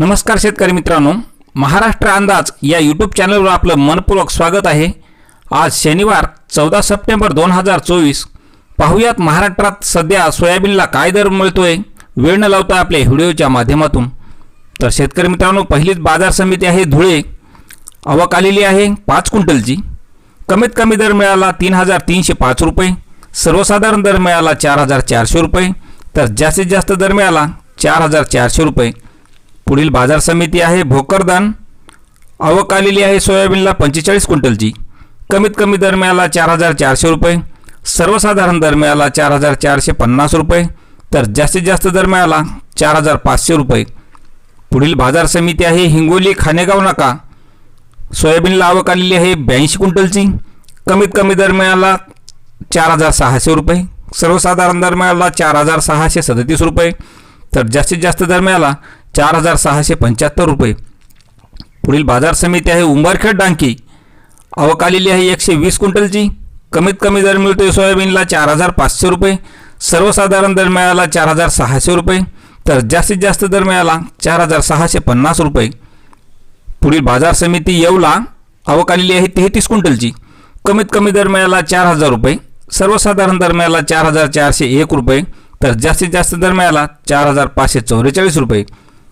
नमस्कार शेतकरी मित्रांनो. महाराष्ट्र अंदाज या यूट्यूब चॅनलवर आपलं मनपूर्वक स्वागत आहे. आज शनिवार चौदा सप्टेंबर दोन हजार चोवीस. पाहुयात महाराष्ट्रात सध्या सोयाबीनला काय दर मिळतोय? वेळ न लावता आपल्या व्हिडिओच्या माध्यमातून. तर शेतकरी मित्रांनो पहिलीच बाजार समिती आहे धुळे. आवक आलेली आहे पाच क्विंटलची. कमीत कमी दर मिळाला तीन हजार तीनशे पाच रुपये. सर्वसाधारण दर मिळाला चार हजार चारशे रुपये. तर जास्तीत जास्त दर मिळाला चार हजार चारशे रुपये. पुढील बाजार समिती आहे भोकरदान. आवक आलेली आहे सोयाबीनला पंचेचाळीस क्विंटलची. कमीत कमी दर मिळाला चार हजार चारशे रुपये. सर्वसाधारण दर मिळाला चार हजार चारशे पन्नास रुपये. तर जास्तीत जास्त दर मिळाला चार हजार पाचशे रुपये. पुढील बाजार समिती आहे हिंगोली खानेगाव नाका. सोयाबीनला आवक आलेली आहे ब्याऐंशी क्विंटलची. कमीत कमी दर मिळाला चार हजार सहाशे रुपये. सर्वसाधारण दर मिळाला चार हजार सहाशे सदतीस रुपये. तर जास्तीत जास्त दर मिळाला चार हजार सहाशे पंच्याहत्तर रुपये. पुढील बाजार समिती आहे उंबरखेड डांकी. आवक आलेली आहे एकशे वीस क्विंटलची. कमीत कमी दर मिळतोय सोयाबीनला चार हजार पाचशे रुपये. सर्वसाधारण दर मिळाला चार हजार सहाशे रुपये. तर जास्तीत जास्त दर मिळाला चार हजार सहाशे पन्नास रुपये. पुढील बाजार समिती येवला. आवक आलेली आहे तेहतीस क्विंटलची. कमीत कमी दर मिळाला चार हजार रुपये. सर्वसाधारण दर मिळाला चार हजार चारशे एक रुपये. तर जास्तीत जास्त दर मिळाला चार हजार पाचशे चौवेचाळीस रुपये.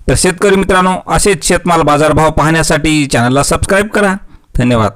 तर शेतकरी मित्रांनो असेच शेतमाल बाजारभाव पाहण्यासाठी चॅनलला सबस्क्राईब करा. धन्यवाद.